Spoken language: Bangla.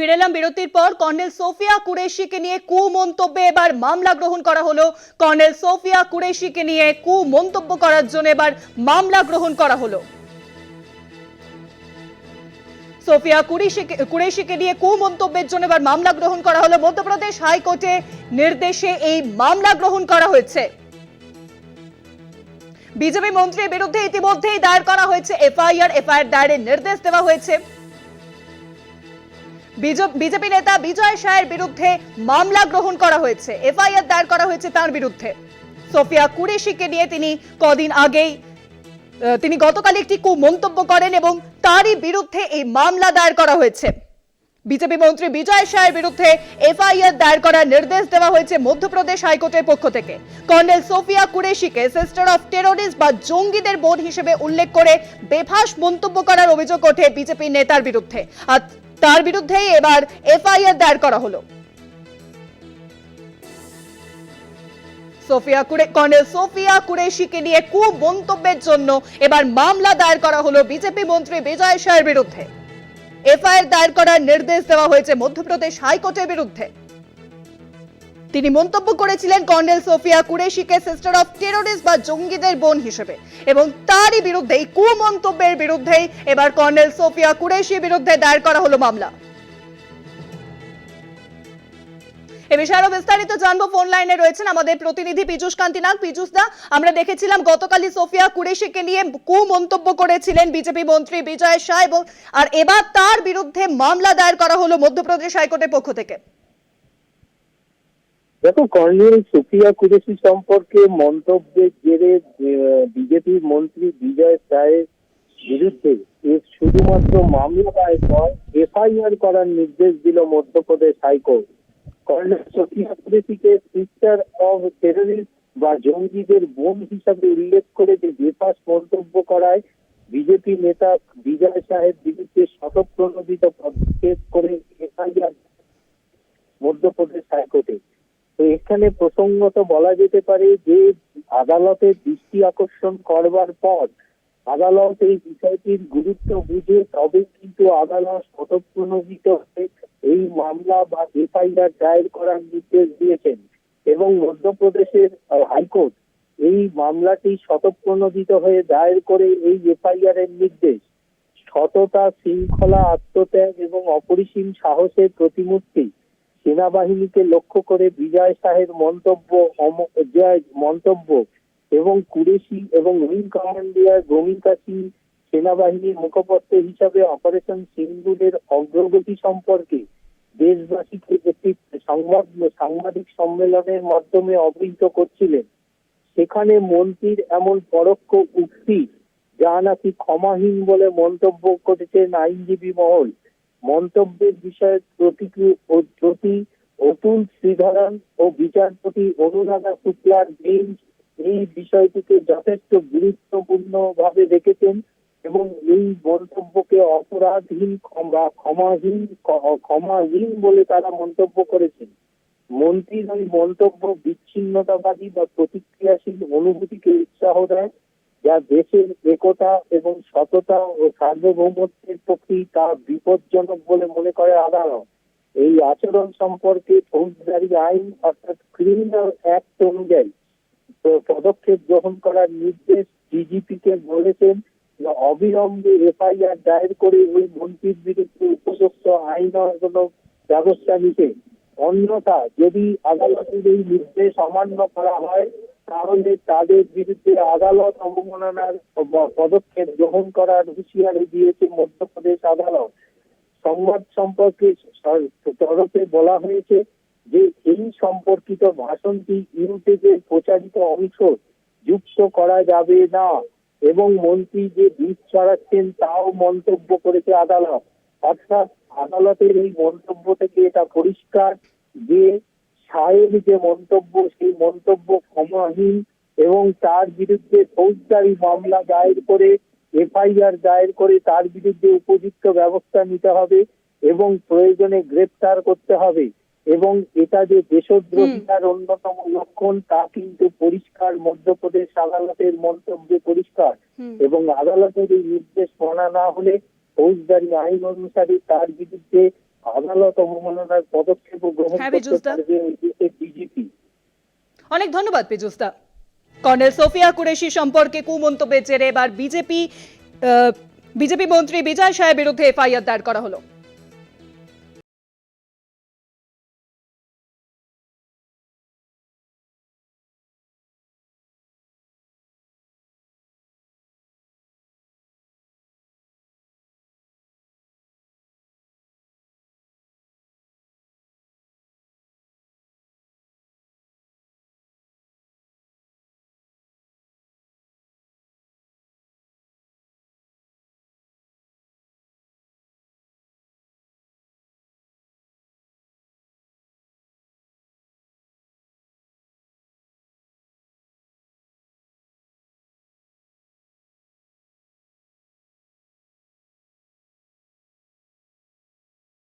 ফিরে এলাম বিরতির পর। কর্নেল সোফিয়া কুরেশিকে নিয়ে কু মন্তব্যে এবার মামলা গ্রহণ করা হলো। কর্নেল সোফিয়া কুরেশিকে নিয়ে কু মন্তব্য করার জন্য এবার মামলা গ্রহণ করা হলো। সোফিয়া কুরেশিকে কুরেশিকে নিয়ে কু মন্তব্যের জন্য এবার মামলা গ্রহণ করা হলো। মধ্যপ্রদেশ হাইকোর্টে নির্দেশে এই মামলা গ্রহণ করা হয়েছে। বিজেপি মন্ত্রীর বিরুদ্ধে ইতিমধ্যেই দায়ের করা হয়েছে এফআইআর। এফআইআর দায়েরের নির্দেশ দেওয়া হয়েছে। বিজেপি নেতা বিজয় শাহের বিরুদ্ধে মামলা গ্রহণ করা হয়েছে। এফআইআর দায়ের করা হয়েছে তার বিরুদ্ধে। সোফিয়া কুরেশিকে নিয়ে তিনি কদিন আগেই তিনি গতকাল একটি কু মন্তব্য করেন এবং তারই বিরুদ্ধে এই মামলা দায়ের করা হয়েছে। বিজেপি মন্ত্রী বিজয় শাহের বিরুদ্ধে এফআইআর দায়ের করার নির্দেশ দেওয়া হয়েছে মধ্যপ্রদেশ হাইকোর্টের পক্ষ থেকে। কর্নেল সোফিয়া কুরেশিকে সিস্টার অফ টেরোরিস্ট বা জঙ্গিদের বোন হিসেবে উল্লেখ করে বেফাস মন্তব্য করার অভিযোগ ওঠে বিজেপি নেতার বিরুদ্ধে। আর তার বিরুদ্ধেই এবার এফআইআর দায়ের করা হলো। সোফিয়া কুরে, কর্নেল সোফিয়া কুরেশিকে নিয়ে কু মন্তব্যের জন্য এবার মামলা দায়ের করা হলো বিজেপি মন্ত্রী বিজয় শাহের বিরুদ্ধে। এফআইআর দায়ের করার নির্দেশ দেওয়া হয়েছে মধ্যপ্রদেশ হাইকোর্টের বিরুদ্ধে। তিনি মন্তব্য করেছিলেন কর্নেল সোফিয়া কুরেশিকে সিস্টার অফ টেরোরিস্ট বা জঙ্গিদের বোন হিসেবে। এবং তারই বিরুদ্ধে এই কুমন্তব্যের বিরুদ্ধেই এবার কর্নেল সোফিয়া কুরেশির বিরুদ্ধে দায়ের করা হলো মামলা। এ বিষয়ে আরও বিস্তারিত জানব। ফোন লাইনে রয়েছেন আমাদের প্রতিনিধি পীযুষ কান্তি নাগ পীযুষ দা, আমরা দেখেছিলাম গতকালই সোফিয়া কুরেশিকে নিয়ে কু মন্তব্য করেছিলেন বিজেপি মন্ত্রী বিজয় শাহ এবং আর এবার তার বিরুদ্ধে মামলা দায়ের করা হলো মধ্যপ্রদেশ হাইকোর্টের পক্ষ থেকে। দেখো, কর্নেল সুফিয়া কুরেশি সম্পর্কে মন্তব্যের জেরে বিজেপির মন্ত্রী বিজয় রায়ের বিরুদ্ধে শুধুমাত্র মামলা দায়ের নয়, এফআইআর করার নির্দেশ দিল Madhya Pradesh high court. Colonel Sofiya কুরেশিকে sister of terrorist বা জঙ্গিদের বোন হিসাবে উল্লেখ করে যে বেফাস মন্তব্য করায় বিজেপি নেতা বিজয় সাহেব বিরুদ্ধে শতপ্রণোদিত পদক্ষেপ করে এফআইআর মধ্যপ্রদেশ হাইকোর্টে তো এখানে প্রসঙ্গত বলা যেতে পারে যে আদালতের দৃষ্টি আকর্ষণ করবার পর আদালত এই বিষয়টির গুরুত্ব বুঝে তবে কিন্তু আদালত স্বতঃপ্রণোদিত হয়ে এই মামলা বা এফআইআর দায়ের করার নির্দেশ দিয়েছেন এবং মধ্যপ্রদেশের হাইকোর্ট এই মামলাটি স্বতঃপ্রণোদিত হয়ে দায়ের করে এই এফআইআর এর নির্দেশ। সততা, শৃঙ্খলা, আত্মত্যাগ এবং অপরিসীম সাহসের প্রতিমূর্তি সেনাবাহিনীকে লক্ষ্য করে বিজয় শাহের মন্তব্য মন্তব্য এবং কুরেশি এবং উইং কমান্ডার গমিতা সিং সেনাবাহিনীর মুখপত্র হিসাবে অপারেশন সিন্দুরের অগ্রগতি সম্পর্কে দেশবাসীকে একটি সংবাদ, সাংবাদিক সম্মেলনের মাধ্যমে অবহিত করছিলেন। সেখানে মন্ত্রীর এমন পরোক্ষ উক্তি, যা নাকি ক্ষমাহীন বলে মন্তব্য করেছেন আইনজীবী মহল মন্তব্যের বিষয়ে প্রতি অতুল শ্রীধরন ও বিচারপতি অনুরাধা শুক্লার বেঞ্চ এই বিষয়টিকে যথেষ্ট গুরুত্বপূর্ণ ভাবে দেখেছেন এবং এই মন্তব্যকে অপরাধহীন বা ক্ষমাহীন ক্ষমাহীন বলে তারা মন্তব্য করেছেন। মন্ত্রীর ওই মন্তব্য বিচ্ছিন্নতাবাদী বা প্রতিক্রিয়াশীল অনুভূতিকে উৎসাহ দেয় যা দেশের একতা এবং সততা ও সার্বভৌমত্বের প্রতি তা বিপজ্জনক বলে মনে করে আদালত। এই আচরণ সম্পর্কে ফৌজদারি আইন অর্থাৎ ক্রিমিনাল অ্যাক্ট অনুযায়ী পদক্ষেপ গ্রহণ করার নির্দেশ ডিজিপি কে বলেছেন অবিলম্বে এফআইআর দায়ের করে ওই মন্ত্রীর বিরুদ্ধে উপযুক্ত আইনগত ব্যবস্থা নিতে। অন্যথা যদি আদালতের এই নির্দেশ অমান্য করা হয় তাহলে তাদের বিরুদ্ধে আদালত অবমাননার পদক্ষেপ গ্রহণ করার হুঁশিয়ারি দিয়েছে মধ্যপ্রদেশ আদালত। সংবাদ সম্পর্কে তরফে বলা হয়েছে যে এই সম্পর্কিত ভাষণটি ইউটিউবে প্রচারিত অংশ যুক্ত করা যাবে না এবং মন্ত্রী যে বিষ ছড়াচ্ছেন তাও মন্তব্য করেছে আদালত। অর্থাৎ আদালতের এই মন্তব্য থেকে এটা পরিষ্কার যে সাহেব যে মন্তব্য সেই মন্তব্য ক্ষমাহীন এবং তার বিরুদ্ধে ফৌজদারি মামলা দায়ের করে এফআইআর দায়ের করে তার বিরুদ্ধে উপযুক্ত ব্যবস্থা নিতে হবে এবং প্রয়োজনে গ্রেপ্তার করতে হবে। এবং এটা যে দেশদ্রোহিতার অন্যতম লক্ষণ তা কিন্তু পরিষ্কার মধ্যপ্রদেশ আদালতের মন্তব্যে পরিষ্কার। এবং আদালতের এই নির্দেশ মানা না হলে ফৌজদারি আইন অনুসারে তার বিরুদ্ধে আদালত অবমাননার পদক্ষেপ গ্রহণ হ্যাঁ, করতে। পারবে বিজেপি। অনেক ধন্যবাদ পেজুস্তা কর্নেল সোফিয়া কুরেশি সম্পর্কে কুমন্তব্যের জেরে এবার বিজেপি বিজেপি মন্ত্রী বিজয় শাহের বিরুদ্ধে এফআইআর দায়ের করা হলো।